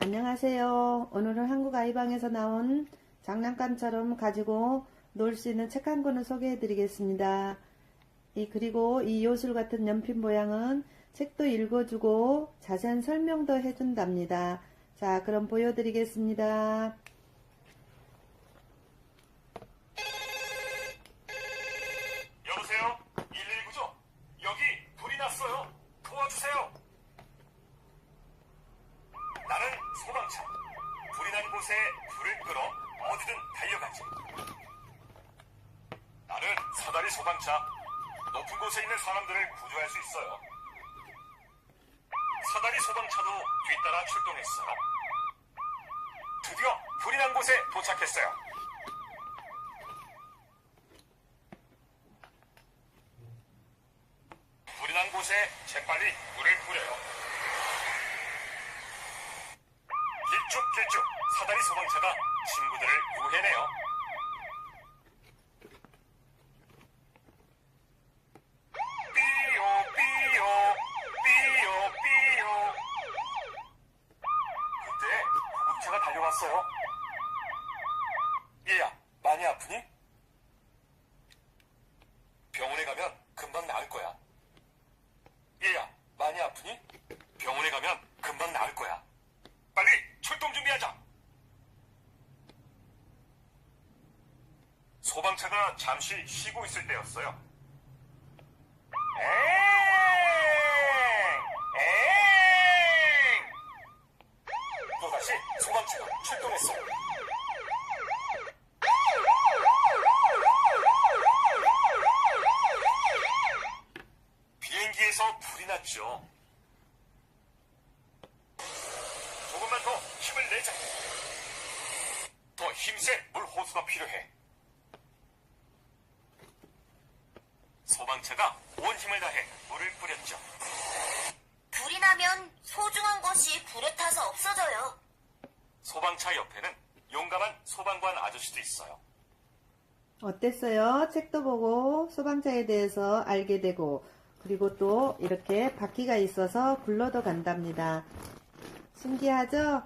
안녕하세요. 오늘은 한국 아이방에서 나온 장난감처럼 가지고 놀 수 있는 책 한 권을 소개해 드리겠습니다. 이, 그리고 이 요술 같은 연필 모양은 책도 읽어주고 자세한 설명도 해준답니다. 자, 그럼 보여드리겠습니다. 여보세요? 119죠? 여기 불이 났어요. 도와주세요. 나는 소방차. 불이 난 곳에 불을 끄러 어디든 달려가지. 나는 사다리 소방차. 높은 곳에 있는 사람들을 구조할 수 있어요. 사다리 소방차도 뒤따라 출동했어요. 드디어 불이 난 곳에 도착했어요. 불이 난 곳에 재빨리 물을 뿌려요. 길쭉길쭉 사다리 소방차가 친구들을 구해내요. 삐요 삐요 삐요 삐요 그때 구급차가 달려왔어요. 얘야 많이 아프니? 병원에 가면 금방 나을 거야. 얘야, 많이 아프니? 병원에 가면 금방 나을 거야. 빨리 출동 준비하자. 소방차가 잠시 쉬고 있을 때였어요. 또다시 소방차가 출동했어요. 비행기에서 불이 났죠. 조금만 더 힘을 내자. 더 힘센 물 호수가 필요해. 소방차가 온 힘을 다해 물을 뿌렸죠. 불이 나면 소중한 것이 불에 타서 없어져요. 소방차 옆에는 용감한 소방관 아저씨도 있어요. 어땠어요? 책도 보고 소방차에 대해서 알게 되고 그리고 또 이렇게 바퀴가 있어서 굴러도 간답니다. 신기하죠?